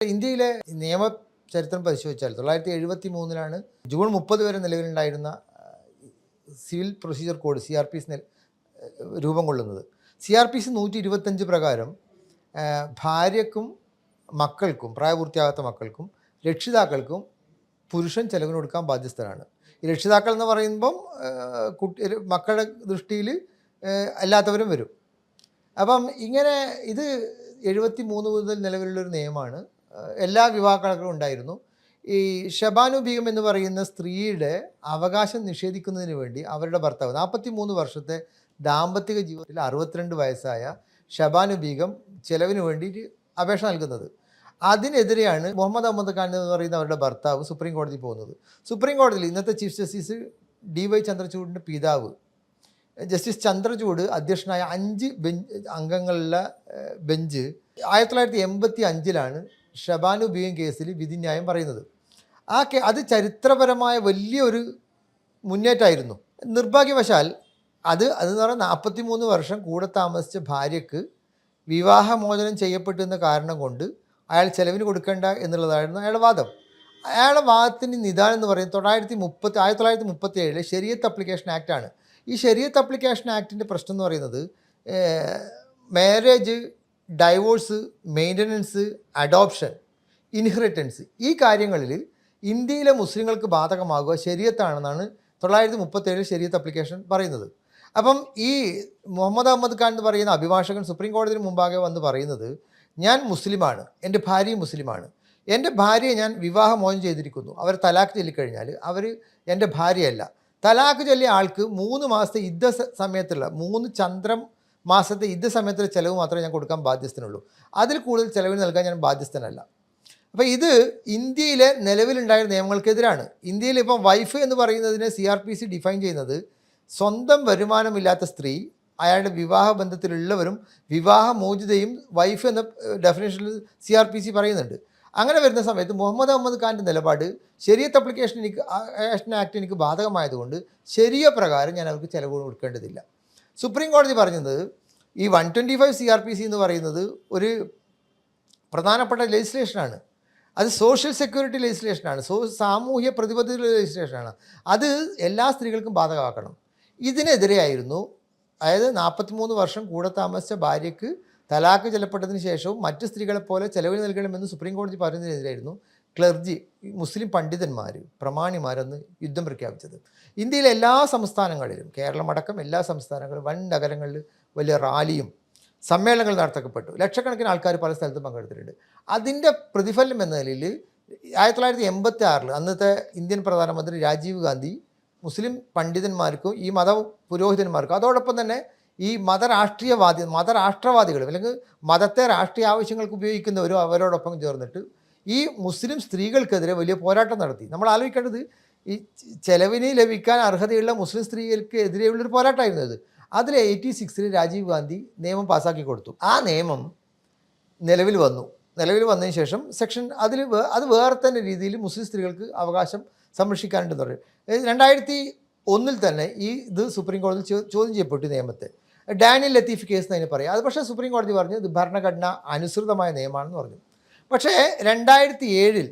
ഇന്ത്യയിലെ നിയമ ചരിത്രം പരിശോധിച്ചാൽ തൊള്ളായിരത്തി എഴുപത്തി മൂന്നിലാണ് ജൂൺ മുപ്പത് വരെ നിലവിലുണ്ടായിരുന്ന civil procedure code C R P S രൂപം കൊള്ളുന്നത്. സി ആർ പി സി നൂറ്റി ഇരുപത്തഞ്ച് പ്രകാരം ഭാര്യക്കും മക്കൾക്കും പ്രായപൂർത്തിയാകാത്ത മക്കൾക്കും രക്ഷിതാക്കൾക്കും പുരുഷൻ ചെലവിന് കൊടുക്കാൻ ബാധ്യസ്ഥരാണ്. ഈ രക്ഷിതാക്കൾ എന്ന് പറയുമ്പം കുട്ടി മക്കളുടെ ദൃഷ്ടിയിൽ അല്ലാത്തവരും വരും. അപ്പം ഇങ്ങനെ ഇത് എഴുപത്തി മൂന്ന് മുതൽ നിലവിലുള്ളൊരു നിയമമാണ്. ഏഹ് എല്ലാ യുവാക്കൾക്കും ഉണ്ടായിരുന്നു. ഈ ഷബാനു ബീഗം എന്ന് പറയുന്ന സ്ത്രീയുടെ അവകാശം നിഷേധിക്കുന്നതിന് വേണ്ടി അവരുടെ ഭർത്താവ് നാൽപ്പത്തി മൂന്ന് വർഷത്തെ ദാമ്പത്തിക ജീവിതത്തിൽ അറുപത്തിരണ്ട് വയസ്സായ ഷബാനു ബീഗം ചെലവിന് വേണ്ടിയിട്ട് അപേക്ഷ നൽകുന്നത്. അതിനെതിരെയാണ് മുഹമ്മദ് അഹമ്മദ് ഖാൻ എന്ന് പറയുന്ന അവരുടെ ഭർത്താവ് സുപ്രീം കോടതിയിൽ പോകുന്നത്. സുപ്രീം കോടതിയിൽ ഇന്നത്തെ ചീഫ് ജസ്റ്റിസ് ഡി വൈ ചന്ദ്രചൂഡിന്റെ പിതാവ് ജസ്റ്റിസ് ചന്ദ്രചൂഡ് അധ്യക്ഷനായ അഞ്ച് ബെഞ്ച് അംഗങ്ങളുള്ള ബെഞ്ച് ആയിരത്തി തൊള്ളായിരത്തി എൺപത്തി അഞ്ചിലാണ് ഷബാനു ബീഗം കേസിൽ വിധിന്യായം പറയുന്നത്. ആ കേ അത് ചരിത്രപരമായ വലിയൊരു മുന്നേറ്റമായിരുന്നു. നിർഭാഗ്യവശാൽ അത് അതെന്ന് പറഞ്ഞാൽ നാൽപ്പത്തി മൂന്ന് വർഷം കൂടെ താമസിച്ച ഭാര്യക്ക് വിവാഹമോചനം ചെയ്യപ്പെട്ടു എന്ന കാരണം കൊണ്ട് അയാൾ ചെലവിന് കൊടുക്കേണ്ട എന്നുള്ളതായിരുന്നു അയാളുടെ വാദം. അയാളുടെ വാദത്തിന്റെ നിദാനം എന്ന് പറയുന്നത് തൊള്ളായിരത്തി മുപ്പത്തി ആയിരത്തി തൊള്ളായിരത്തി മുപ്പത്തി ഏഴിലെ ശരിയത്ത് അപ്ലിക്കേഷൻ ആക്റ്റാണ്. ഈ ശരിയത്ത് അപ്ലിക്കേഷൻ ആക്ടിന്റെ പ്രശ്നം എന്ന് പറയുന്നത് marriage divorce maintenance adoption inheritance ഈ കാര്യങ്ങളിൽ ഇന്ത്യയിലെ മുസ്ലിങ്ങൾക്ക് ബാധകമാകുക ശരിയത്താണെന്നാണ് തൊള്ളായിരത്തി മുപ്പത്തേഴ് ശരിയത്ത് അപ്ലിക്കേഷൻ പറയുന്നത്. അപ്പം ഈ മുഹമ്മദ് അഹമ്മദ് ഖാൻ എന്ന് പറയുന്ന അഭിഭാഷകൻ സുപ്രീം കോടതിയിൽ മുമ്പാകെ വന്ന് പറയുന്നത് ഞാൻ മുസ്ലിമാണ് എന്റെ ഭാര്യയും മുസ്ലിമാണ് എന്റെ ഭാര്യയെ ഞാൻ വിവാഹമോചനം ചെയ്തിരിക്കുന്നു അവർ തലാഖ് ചൊല്ലിക്കഴിഞ്ഞാൽ അവർ എന്റെ ഭാര്യയല്ല. തലാഖ് ചൊല്ലിയ ആൾക്ക് മൂന്ന് മാസത്തെ യുദ്ധ സമയത്തുള്ള മൂന്ന് ചന്ദ്രം മാസത്തെ ഇത് സമയത്തുള്ള ചിലവ് മാത്രമേ ഞാൻ കൊടുക്കാൻ ബാധ്യസ്ഥനുള്ളൂ. അതിൽ കൂടുതൽ ചിലവിന് നൽകാൻ ഞാൻ ബാധ്യസ്ഥനല്ല. അപ്പോൾ ഇത് ഇന്ത്യയിലെ നിലവിലുണ്ടായ നിയമങ്ങൾക്കെതിരാണ്. ഇന്ത്യയിൽ ഇപ്പം വൈഫ് എന്ന് പറയുന്നതിനെ C R P C define ചെയ്യുന്നത് സ്വന്തം വരുമാനമില്ലാത്ത സ്ത്രീ അയാളുടെ വിവാഹ ബന്ധത്തിലുള്ളവരും വിവാഹമോചിതയും വൈഫ് എന്ന ഡെഫിനേഷനിൽ സി ആർ പി സി പറയുന്നുണ്ട്. അങ്ങനെ വരുന്ന സമയത്ത് മുഹമ്മദ് അഹമ്മദ് ഖാന്റെ നിലപാട് ശരിയത്ത് അപ്ലിക്കേഷൻ എനിക്ക് ആക്ഷൻ ആക്ട് എനിക്ക് ബാധകമായതുകൊണ്ട് ശരിയ പ്രകാരം ഞാൻ അവർക്ക് ചിലവ് കൊടുക്കേണ്ടതില്ല. സുപ്രീം കോടതി പറഞ്ഞത് ഈ one twenty five C R P C എന്ന് പറയുന്നത് ഒരു പ്രധാനപ്പെട്ട ലെജിസ്ലേഷനാണ് അത് സോഷ്യൽ സെക്യൂരിറ്റി ലെജിസ്ലേഷനാണ് സോ സാമൂഹ്യ പ്രതിബദ്ധത ലെജിസ്ലേഷനാണ് അത് എല്ലാ സ്ത്രീകൾക്കും ബാധകമാക്കണം. ഇതിനെതിരെയായിരുന്നു അതായത് നാൽപ്പത്തിമൂന്ന് വർഷം കൂടെ താമസിച്ച ഭാര്യയ്ക്ക് തലാക്ക് ചെല്ലപ്പെട്ടതിന് ശേഷവും മറ്റ് സ്ത്രീകളെപ്പോലെ ചെലവിന് നൽകണമെന്ന് സുപ്രീം കോടതി പറയുന്നതിനെതിരായിരുന്നു ക്ലർജി മുസ്ലിം പണ്ഡിതന്മാർ പ്രമാണിമാരെന്ന് യുദ്ധം പ്രഖ്യാപിച്ചത്. ഇന്ത്യയിലെ എല്ലാ സംസ്ഥാനങ്ങളിലും കേരളമടക്കം എല്ലാ സംസ്ഥാനങ്ങളിലും വൻ നഗരങ്ങളിൽ വലിയ റാലിയും സമ്മേളനങ്ങൾ നടത്തപ്പെട്ടു ലക്ഷക്കണക്കിന് ആൾക്കാർ പല സ്ഥലത്തും പങ്കെടുത്തിട്ടുണ്ട്. അതിന്റെ പ്രതിഫലനം എന്ന നിലയിൽ ആയിരത്തി തൊള്ളായിരത്തി എൺപത്തി ആറിൽ അന്നത്തെ ഇന്ത്യൻ പ്രധാനമന്ത്രി രാജീവ് ഗാന്ധി മുസ്ലിം പണ്ഡിതന്മാർക്കും ഈ മത പുരോഹിതന്മാർക്കും അതോടൊപ്പം തന്നെ ഈ മതരാഷ്ട്രീയവാദി മതരാഷ്ട്രവാദികളും അല്ലെങ്കിൽ മതത്തെ രാഷ്ട്രീയ ആവശ്യങ്ങൾക്ക് ഉപയോഗിക്കുന്നവരും അവരോടൊപ്പം ചേർന്നിട്ട് ഈ മുസ്ലിം സ്ത്രീകൾക്കെതിരെ വലിയ പോരാട്ടം നടത്തി. നമ്മൾ ആലോചിക്കേണ്ടത് ഈ ചെലവിന് ലഭിക്കാൻ അർഹതയുള്ള മുസ്ലിം സ്ത്രീകൾക്ക് എതിരെയുള്ളൊരു പോരാട്ടമായിരുന്നു അത്. അതിൽ എയ്റ്റി സിക്സിൽ രാജീവ് ഗാന്ധി നിയമം പാസ്സാക്കി കൊടുത്തു. ആ നിയമം നിലവിൽ വന്നു. നിലവിൽ വന്നതിന് ശേഷം സെക്ഷൻ അതിൽ അത് വേറെ തന്നെ രീതിയിൽ മുസ്ലിം സ്ത്രീകൾക്ക് അവകാശം സംരക്ഷിക്കാനുണ്ടെന്ന് പറയും രണ്ടായിരത്തി ഒന്നിൽ തന്നെ ഈ ഇത് സുപ്രീം കോടതി ചോദ്യം ചെയ്യപ്പെട്ടു നിയമത്തെ. ഡാനിയൽ ലത്തീഫ് കേസ് എന്ന് അതിന് പറയാം. അത് പക്ഷേ സുപ്രീം കോടതി പറഞ്ഞു ഇത് ഭരണഘടന അനുസൃതമായ നിയമമാണെന്ന് പറഞ്ഞു. പക്ഷേ രണ്ടായിരത്തി ഏഴിൽ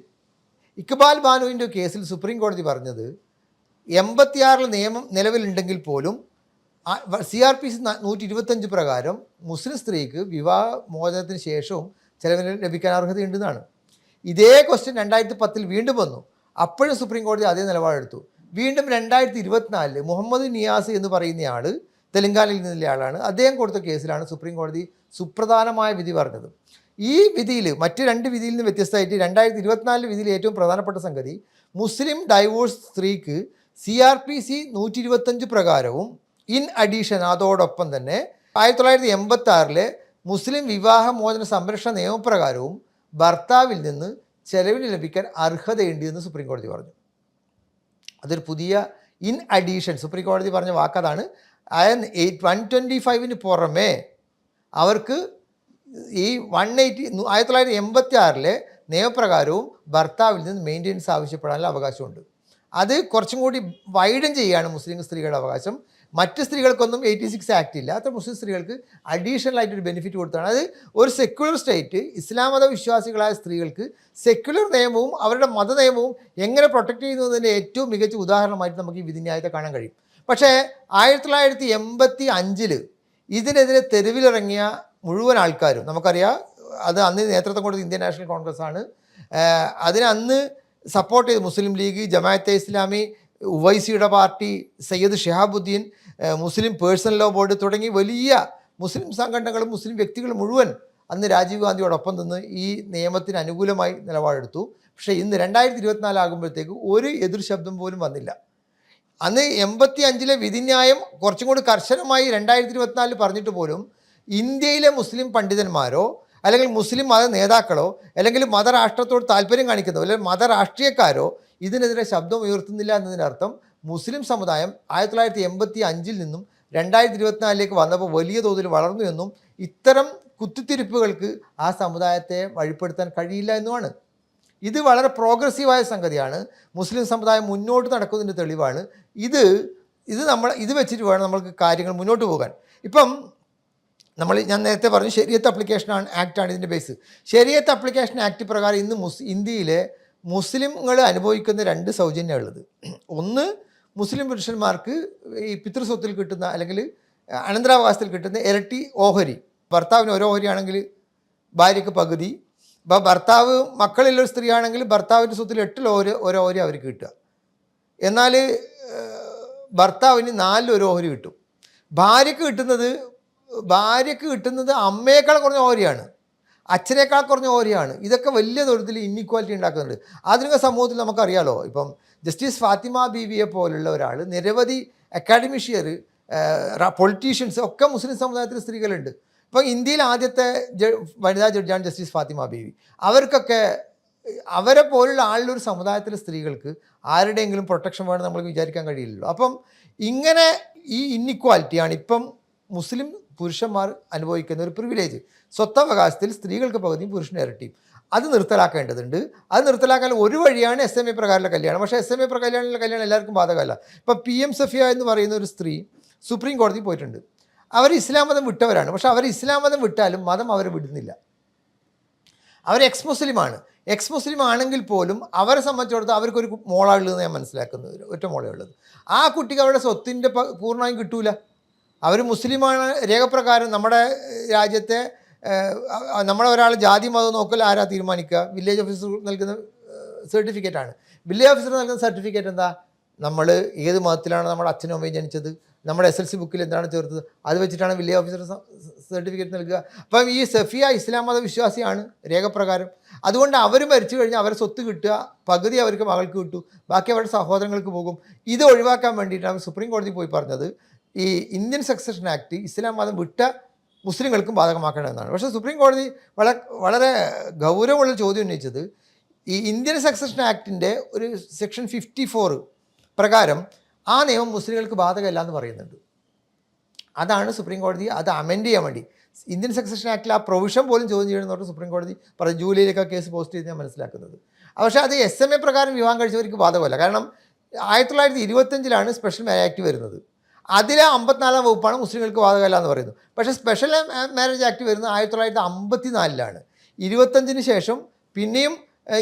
ഇക്ബാൽ ബാനുവിന്റെ കേസിൽ സുപ്രീം കോടതി പറഞ്ഞത് എൺപത്തിയാറിൽ നിയമം നിലവിലുണ്ടെങ്കിൽ പോലും സി ആർ പി സി നൂറ്റി ഇരുപത്തഞ്ച് പ്രകാരം മുസ്ലിം സ്ത്രീക്ക് വിവാഹ മോചനത്തിന് ശേഷവും ചിലവിന് ലഭിക്കാൻ അർഹതയുണ്ടെന്നാണ്. ഇതേ ക്വസ്റ്റ്യൻ രണ്ടായിരത്തി പത്തിൽ വീണ്ടും വന്നു. അപ്പോഴും സുപ്രീം കോടതി അതേ നിലപാടെടുത്തു. വീണ്ടും രണ്ടായിരത്തി ഇരുപത്തിനാലിൽ മുഹമ്മദ് നിയാസ് എന്ന് പറയുന്നയാൾ തെലങ്കാനയിൽ നിന്നുള്ള ആളാണ്. അദ്ദേഹം കൊടുത്ത കേസിലാണ് സുപ്രീം കോടതി സുപ്രധാനമായ വിധി പറഞ്ഞത്. ഈ വിധിയിൽ മറ്റ് രണ്ട് വിധിയിൽ നിന്ന് വ്യത്യസ്തമായിട്ട് രണ്ടായിരത്തി ഇരുപത്തിനാലിലെ വിധിയിൽ ഏറ്റവും പ്രധാനപ്പെട്ട സംഗതി മുസ്ലിം ഡൈവോഴ്സ് സ്ത്രീക്ക് സി ആർ പി സി നൂറ്റി ഇരുപത്തഞ്ച് പ്രകാരവും ഇൻ അഡീഷൻ അതോടൊപ്പം തന്നെ ആയിരത്തി തൊള്ളായിരത്തി എൺപത്തി ആറിലെ മുസ്ലിം വിവാഹമോചന സംരക്ഷണ നിയമപ്രകാരവും ഭർത്താവിൽ നിന്ന് ചെലവിന് ലഭിക്കാൻ അർഹതയുണ്ട് എന്ന് സുപ്രീം കോടതി പറഞ്ഞു. അതൊരു പുതിയ ഇൻ അഡീഷൻ സുപ്രീം കോടതി പറഞ്ഞ വാക്കതാണ്. അയൻ എയ്റ്റ് വൺ ട്വന്റി ഫൈവിന് പുറമേ അവർക്ക് ഈ വൺ എയ്റ്റി ആയിരത്തി തൊള്ളായിരത്തി എൺപത്തി ആറിലെ നിയമപ്രകാരവും ഭർത്താവിൽ നിന്ന് മെയിന്റെനൻസ് ആവശ്യപ്പെടാനുള്ള അവകാശമുണ്ട്. അത് കുറച്ചും കൂടി വൈഡൻ ചെയ്യുകയാണ് മുസ്ലിം സ്ത്രീകളുടെ അവകാശം. മറ്റ് സ്ത്രീകൾക്കൊന്നും എയ്റ്റി സിക്സ് ആക്ട് ഇല്ല. അത്ര മുസ്ലിം സ്ത്രീകൾക്ക് അഡീഷണൽ ആയിട്ട് ഒരു ബെനിഫിറ്റ് കൊടുത്താണ് അത് ഒരു സെക്യുലർ സ്റ്റേറ്റ് ഇസ്ലാം മത വിശ്വാസികളായ സ്ത്രീകൾക്ക് സെക്യുലർ നിയമവും അവരുടെ മത നിയമവും എങ്ങനെ പ്രൊട്ടക്ട് ചെയ്യുന്നതിന്റെ ഏറ്റവും മികച്ച ഉദാഹരണമായിട്ട് നമുക്ക് ഈ വിധിന്യായത്തെ കാണാൻ കഴിയും. പക്ഷേ ആയിരത്തി തൊള്ളായിരത്തി എൺപത്തി അഞ്ചിൽ ഇതിനെതിരെ തെരുവിലിറങ്ങിയ മുഴുവൻ ആൾക്കാരും. നമുക്കറിയാം അത് അന്ന് നേതൃത്വം കൊടുത്ത ഇന്ത്യൻ നാഷണൽ കോൺഗ്രസ് ആണ്. അതിനന്ന് സപ്പോർട്ട് ചെയ്ത് മുസ്ലിം league Jamaat-e Islami ഉവൈസിയുടെ party Sayyid Shihabuddin Muslim personal law board തുടങ്ങി വലിയ മുസ്ലിം സംഘടനകളും മുസ്ലിം വ്യക്തികളും മുഴുവൻ അന്ന് രാജീവ് ഗാന്ധിയോടൊപ്പം നിന്ന് ഈ നിയമത്തിന് അനുകൂലമായി നിലപാടെടുത്തു. പക്ഷേ ഇന്ന് രണ്ടായിരത്തി ഇരുപത്തിനാലാകുമ്പോഴത്തേക്ക് ഒരു എതിർ ശബ്ദം പോലും വന്നില്ല. അന്ന് എൺപത്തി അഞ്ചിലെ വിധിന്യായം കുറച്ചും കൂടി കർശനമായി രണ്ടായിരത്തി ഇരുപത്തിനാലിൽ പറഞ്ഞിട്ട് പോലും ഇന്ത്യയിലെ മുസ്ലിം പണ്ഡിതന്മാരോ അല്ലെങ്കിൽ മുസ്ലിം മത നേതാക്കളോ അല്ലെങ്കിൽ മതരാഷ്ട്രത്തോട് താല്പര്യം കാണിക്കുന്നോ അല്ലെങ്കിൽ മതരാഷ്ട്രീയക്കാരോ ഇതിനെതിരെ ശബ്ദം ഉയർത്തുന്നില്ല എന്നതിനർത്ഥം മുസ്ലിം സമുദായം ആയിരത്തി തൊള്ളായിരത്തി എൺപത്തി അഞ്ചിൽ നിന്നും രണ്ടായിരത്തി ഇരുപത്തിനാലിലേക്ക് വന്നപ്പോൾ വലിയ തോതിൽ വളർന്നു എന്നും ഇത്തരം കുത്തിത്തിരിപ്പുകൾക്ക് ആ സമുദായത്തെ വഴിപ്പെടുത്താൻ കഴിയില്ല എന്നുമാണ്. ഇത് വളരെ പ്രോഗ്രസീവായ സംഗതിയാണ്. മുസ്ലിം സമുദായം മുന്നോട്ട് നടക്കുന്നതിന്റെ തെളിവാണ്. ഇത് ഇത് നമ്മൾ ഇത് വെച്ചിട്ട് വേണം നമ്മൾക്ക് കാര്യങ്ങൾ മുന്നോട്ട് പോകാൻ. ഇപ്പം നമ്മൾ ഞാൻ നേരത്തെ പറഞ്ഞു ശരിയത്ത് അപ്ലിക്കേഷൻ ആക്റ്റാണ് ഇതിന്റെ ബേസ് ശരിയത്ത് അപ്ലിക്കേഷൻ ആക്ട് പ്രകാരം ഇന്ന് മുസ് ഇന്ത്യയിലെ മുസ്ലിങ്ങൾ അനുഭവിക്കുന്ന രണ്ട് സൗജന്യമുള്ളത് ഒന്ന് മുസ്ലിം പുരുഷന്മാർക്ക് ഈ പിതൃസ്വത്തിൽ കിട്ടുന്ന അല്ലെങ്കിൽ അനന്തരാവകാശത്തിൽ കിട്ടുന്ന ഇരട്ടി ഓഹരി. ഭർത്താവിന് ഒരു ഓഹരിയാണെങ്കിൽ ഭാര്യയ്ക്ക് പകുതി. ഇപ്പോൾ ഭർത്താവ് മക്കളുള്ളൊരു സ്ത്രീയാണെങ്കിൽ ഭർത്താവിന്റെ സ്വത്തിൽ എട്ടിൽ ഓരോ ഓരോ ഓഹരി അവർക്ക് കിട്ടുക. എന്നാൽ ഭർത്താവിന് നാലിൽ ഒരു ഓഹരി കിട്ടും. ഭാര്യയ്ക്ക് കിട്ടുന്നത് ഭാര്യയ്ക്ക് കിട്ടുന്നത് അമ്മയേക്കാൾ കുറഞ്ഞ ഓഹരിയാണ്. അച്ഛനേക്കാൾ കുറഞ്ഞ ഓഹരിയാണ്. ഇതൊക്കെ വലിയ തോതിൽ ഇന്നിക്വാലിറ്റി ഉണ്ടാക്കുന്നുണ്ട്. ആധുനിക സമൂഹത്തിൽ നമുക്കറിയാലോ ഇപ്പം ജസ്റ്റിസ് ഫാത്തിമ ബീവിയെ പോലുള്ള ഒരാൾ നിരവധി അക്കാഡമിഷ്യർ പൊളിറ്റീഷ്യൻസ് ഒക്കെ മുസ്ലിം സമുദായത്തിൽ സ്ത്രീകളുണ്ട്. ഇപ്പം ഇന്ത്യയിൽ ആദ്യത്തെ വനിതാ ജഡ്ജാണ് ജസ്റ്റിസ് ഫാത്തിമ ബീവി. അവർക്കൊക്കെ അവരെ പോലുള്ള ആളുടെ ഒരു സമുദായത്തിലെ സ്ത്രീകൾക്ക് ആരുടെയെങ്കിലും പ്രൊട്ടക്ഷൻ വേണം നമ്മൾ വിചാരിക്കാൻ കഴിയില്ലല്ലോ. അപ്പം ഇങ്ങനെ ഈ ഇന്നിക്വാലിറ്റിയാണ് ഇപ്പം മുസ്ലിം പുരുഷന്മാർ അനുഭവിക്കുന്ന ഒരു പ്രിവിലേജ് സ്വത്തവകാശത്തിൽ സ്ത്രീകൾക്ക് പകുതിയും പുരുഷന് ഇരട്ടിയും അത് നിർത്തലാക്കേണ്ടതുണ്ട്. അത് നിർത്തലാക്കാൻ ഒരു വഴിയാണ് എസ് എം എ പ്രകാരമുള്ള കല്യാണം. പക്ഷേ എസ് എം എ പ്രകാരമുള്ള കല്യാണം എല്ലാവർക്കും ബാധകമല്ല. ഇപ്പോൾ പി എം സഫിയ എന്ന് പറയുന്ന ഒരു സ്ത്രീ സുപ്രീം കോടതി പോയിട്ടുണ്ട്. അവർ ഇസ്ലാം മതം വിട്ടവരാണ്. പക്ഷേ അവർ ഇസ്ലാം മതം വിട്ടാലും മതം അവരെ വിടുന്നില്ല. അവർ എക്സ് മുസ്ലിമാണ് എക്സ് മുസ്ലിം ആണെങ്കിൽ പോലും അവരെ സംബന്ധിച്ചിടത്തോളം അവർക്കൊരു മോളുള്ളതെന്ന് ഞാൻ മനസ്സിലാക്കുന്നത് ഒറ്റ മോളേ ഉള്ളത് ആ കുട്ടിക്ക് അവരുടെ സ്വത്തിന്റെ പൂർണമായും കിട്ടൂല. അവർ മുസ്ലിമാണ് രേഖപ്രകാരം നമ്മുടെ രാജ്യത്തെ നമ്മളെ ഒരാൾ ജാതി മതം നോക്കൽ ആരാ തീരുമാനിക്കുക? വില്ലേജ് ഓഫീസർ നൽകുന്ന സർട്ടിഫിക്കറ്റ് ആണ്. വില്ലേജ് ഓഫീസർ നൽകുന്ന സർട്ടിഫിക്കറ്റ് എന്താ? നമ്മൾ ഏത് മതത്തിലാണ് നമ്മുടെ അച്ഛനും അമ്മയും ജനിച്ചത്? നമ്മുടെ എസ് എൽ സി ബുക്കിൽ എന്താണ് ചേർത്തത്? അത് വെച്ചിട്ടാണ് വില്ലേജ് ഓഫീസർ സർട്ടിഫിക്കറ്റ് നൽകുക. അപ്പം ഈ സഫിയ ഇസ്ലാം മത വിശ്വാസിയാണ് രേഖപ്രകാരം. അതുകൊണ്ട് അവർ മരിച്ചു കഴിഞ്ഞാൽ അവരെ സ്വത്ത് കിട്ടുക പകുതി അവർക്ക് മകൾക്ക് കിട്ടു ബാക്കി അവരുടെ സഹോദരങ്ങൾക്ക് പോകും. ഇത് ഒഴിവാക്കാൻ വേണ്ടിയിട്ടാണ് സുപ്രീം കോടതി പോയി പറഞ്ഞത്. ഈ ഇന്ത്യൻ സക്സഷൻ ആക്ട് ഇസ്ലാം മതം വിട്ട മുസ്ലിങ്ങൾക്കും ബാധകമാക്കേണ്ടതെന്നാണ്. പക്ഷേ സുപ്രീം കോടതി വളരെ വളരെ ഗൗരവമുള്ള ചോദ്യം ഉന്നയിച്ചത് ഈ ഇന്ത്യൻ സക്സഷൻ ആക്ടിന്റെ ഒരു സെക്ഷൻ ഫിഫ്റ്റി ഫോർ പ്രകാരം ആ നിയമം മുസ്ലിങ്ങൾക്ക് ബാധകമല്ല എന്ന് പറയുന്നുണ്ട്. അതാണ് സുപ്രീം കോടതി അത് അമെൻഡ് ചെയ്യാൻ വേണ്ടി. ഇന്ത്യൻ സക്സഷൻ ആക്ടിൽ ആ പ്രൊവിഷൻ പോലും ചോദ്യം ചെയ്യണമെന്നോട്ട് സുപ്രീം കോടതി പറഞ്ഞു ജൂലൈയിലേക്ക് കേസ് പോസ്റ്റ് ചെയ്ത് ഞാൻ മനസ്സിലാക്കുന്നത്. പക്ഷേ അത് എസ് എം എ പ്രകാരം വിവാഹം കഴിച്ചവർക്ക് ബാധകമല്ല. കാരണം ആയിരത്തി തൊള്ളായിരത്തി ഇരുപത്തഞ്ചിലാണ് സ്പെഷ്യൽ മാരേജ് ആക്ട് വരുന്നത്. അതിലെ അമ്പത്തിനാലാം വകുപ്പാണ് മുസ്ലിങ്ങൾക്ക് ബാധകമല്ല എന്ന് പറയുന്നത്. പക്ഷേ സ്പെഷ്യൽ മാരേജ് ആക്ട് വരുന്നത് ആയിരത്തി തൊള്ളായിരത്തി അമ്പത്തി നാലിലാണ് ഇരുപത്തഞ്ചിന് ശേഷം പിന്നെയും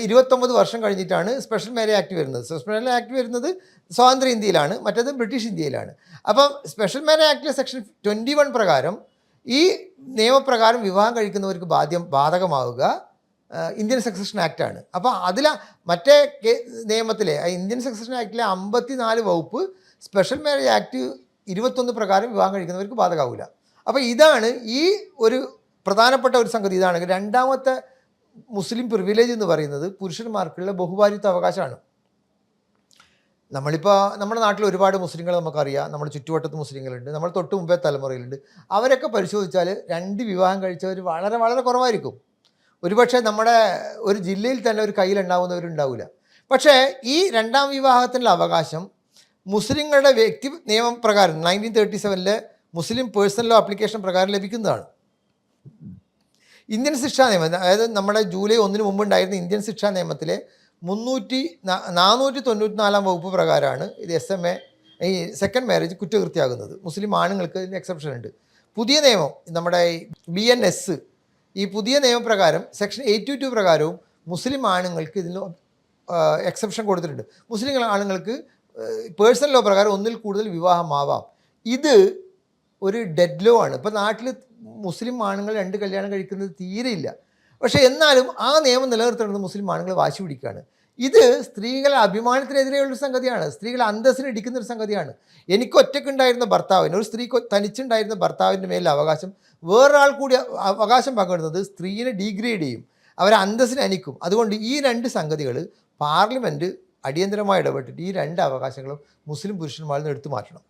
ഇരുപത്തൊമ്പത് വർഷം കഴിഞ്ഞിട്ടാണ് സ്പെഷ്യൽ മാരേജ് ആക്ട് വരുന്നത്. സ്പെഷ്യൽ ആക്ട് വരുന്നത് സ്വാതന്ത്ര്യ ഇന്ത്യയിലാണ് മറ്റേത് ബ്രിട്ടീഷ് ഇന്ത്യയിലാണ്. അപ്പം സ്പെഷ്യൽ മാരേജ് ആക്ടിലെ സെക്ഷൻ ട്വന്റി വൺ പ്രകാരം ഈ നിയമപ്രകാരം വിവാഹം കഴിക്കുന്നവർക്ക് ബാധ്യം ബാധകമാവുക ഇന്ത്യൻ സക്സഷൻ ആക്റ്റാണ് അപ്പോൾ അതിൽ മറ്റേ നിയമത്തിലെ ഇന്ത്യൻ സക്സഷൻ ആക്റ്റിലെ അമ്പത്തി നാല് വകുപ്പ് സ്പെഷ്യൽ മാരേജ് ആക്ട് ഇരുപത്തൊന്ന് പ്രകാരം വിവാഹം കഴിക്കുന്നവർക്ക് ബാധകമാവില്ല അപ്പോൾ ഇതാണ് ഈ ഒരു പ്രധാനപ്പെട്ട ഒരു സംഗതി. ഇതാണ് രണ്ടാമത്തെ മുസ്ലിം പ്രിവിലേജ് എന്ന് പറയുന്നത് പുരുഷന്മാർക്കുള്ള ബഹുഭാരിത്വ അവകാശമാണ്. നമ്മളിപ്പോൾ നമ്മുടെ നാട്ടിൽ ഒരുപാട് മുസ്ലിങ്ങൾ നമുക്കറിയാം. നമ്മുടെ ചുറ്റുവട്ടത്ത് മുസ്ലിങ്ങളുണ്ട്. നമ്മൾ തൊട്ട് മുമ്പേ തലമുറയിലുണ്ട്. അവരൊക്കെ പരിശോധിച്ചാൽ രണ്ട് വിവാഹം കഴിച്ചവർ വളരെ വളരെ കുറവായിരിക്കും. ഒരുപക്ഷെ നമ്മുടെ ഒരു ജില്ലയിൽ തന്നെ ഒരു കയ്യിലുണ്ടാവുന്നവരുണ്ടാവില്ല പക്ഷേ ഈ രണ്ടാം വിവാഹത്തിനുള്ള അവകാശം മുസ്ലിങ്ങളുടെ വ്യക്തി നിയമപ്രകാരം നയന്റീൻ തേർട്ടി സെവനിലെ മുസ്ലിം പേഴ്സണൽ ലോ ആപ്ലിക്കേഷൻ പ്രകാരം ലഭിക്കുന്നതാണ്. ഇന്ത്യൻ ശിക്ഷാ നിയമം അതായത് നമ്മുടെ ജൂലൈ ഒന്നിന് മുമ്പ് ഉണ്ടായിരുന്ന ഇന്ത്യൻ ശിക്ഷാ നിയമത്തിലെ മുന്നൂറ്റി നാനൂറ്റി തൊണ്ണൂറ്റി നാലാം വകുപ്പ് പ്രകാരമാണ് ഇത് എസ് എം എ ഈ സെക്കൻഡ് മാരേജ് കുറ്റകൃത്യമാകുന്നത്. മുസ്ലിം ആണുങ്ങൾക്ക് ഇതിന് എക്സെപ്ഷൻ ഉണ്ട്. പുതിയ നിയമം നമ്മുടെ ബി എൻ എസ് ഈ പുതിയ നിയമപ്രകാരം സെക്ഷൻ എയ്റ്റി ടു പ്രകാരവും മുസ്ലിം ആണുങ്ങൾക്ക് ഇതിന് എക്സെപ്ഷൻ കൊടുത്തിട്ടുണ്ട്. മുസ്ലിം ആണുങ്ങൾക്ക് പേഴ്സണൽ ലോ പ്രകാരം ഒന്നിൽ കൂടുതൽ വിവാഹമാവാം. ഇത് ഒരു ഡെഡ് ലോ ആണ്. ഇപ്പം നാട്ടിൽ മുസ്ലിം ആണുങ്ങൾ രണ്ട് കല്യാണം കഴിക്കുന്നത് തീരെയില്ല പക്ഷേ എന്നാലും ആ നിയമം നിലനിർത്തേണ്ടത് മുസ്ലിം ആണുങ്ങൾ വാശി പിടിക്കുകയാണ്. ഇത് സ്ത്രീകളെ അഭിമാനത്തിനെതിരെയുള്ള സംഗതിയാണ്. സ്ത്രീകളെ അന്തസ്സിന് ഇടിക്കുന്ന ഒരു സംഗതിയാണ്. എനിക്ക് ഒറ്റയ്ക്കുണ്ടായിരുന്ന ഭർത്താവിന് ഒരു സ്ത്രീക്ക് തനിച്ചുണ്ടായിരുന്ന ഭർത്താവിന്റെ മേലെ അവകാശം വേറൊരാൾ കൂടി അവകാശം പങ്കിടുന്നത് സ്ത്രീയെ ഡീഗ്രേഡ് ചെയ്യും. അവരെ അന്തസ്സിനെ അനിക്കും അതുകൊണ്ട് ഈ രണ്ട് സംഗതികൾ പാർലമെന്റ് അടിയന്തരമായി ഇടപെട്ടിട്ട് ഈ രണ്ട് അവകാശങ്ങളും മുസ്ലിം പുരുഷന്മാരിൽ നിന്ന് എടുത്തു മാറ്റണം.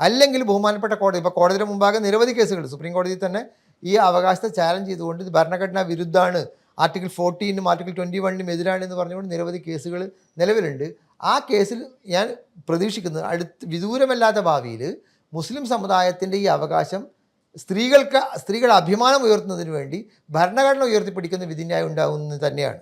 അല്ലെങ്കിൽ ബഹുമാനപ്പെട്ട കോടതി ഇപ്പോൾ കോടതിയുടെ മുമ്പാകെ നിരവധി കേസുകൾ സുപ്രീം കോടതിയിൽ തന്നെ ഈ അവകാശത്തെ ചാലഞ്ച് ചെയ്തുകൊണ്ട് ഇത് ഭരണഘടനാ വിരുദ്ധമാണ്. ആർട്ടിക്കിൾ ഫോർട്ടീനും ആർട്ടിക്കിൾ ട്വന്റി വണ്ണിനും എതിരാണ് എന്ന് പറഞ്ഞുകൊണ്ട് നിരവധി കേസുകൾ നിലവിലുണ്ട്. ആ കേസിൽ ഞാൻ പ്രതീക്ഷിക്കുന്നത് അടുത്ത് വിദൂരമല്ലാത്ത ഭാവിയിൽ മുസ്ലിം സമുദായത്തിന്റെ ഈ അവകാശം സ്ത്രീകൾക്ക് സ്ത്രീകളുടെ അഭിമാനം ഉയർത്തുന്നതിന് വേണ്ടി ഭരണഘടന ഉയർത്തിപ്പിടിക്കുന്ന വിധിന്യായം ഉണ്ടാകുന്നത് തന്നെയാണ്.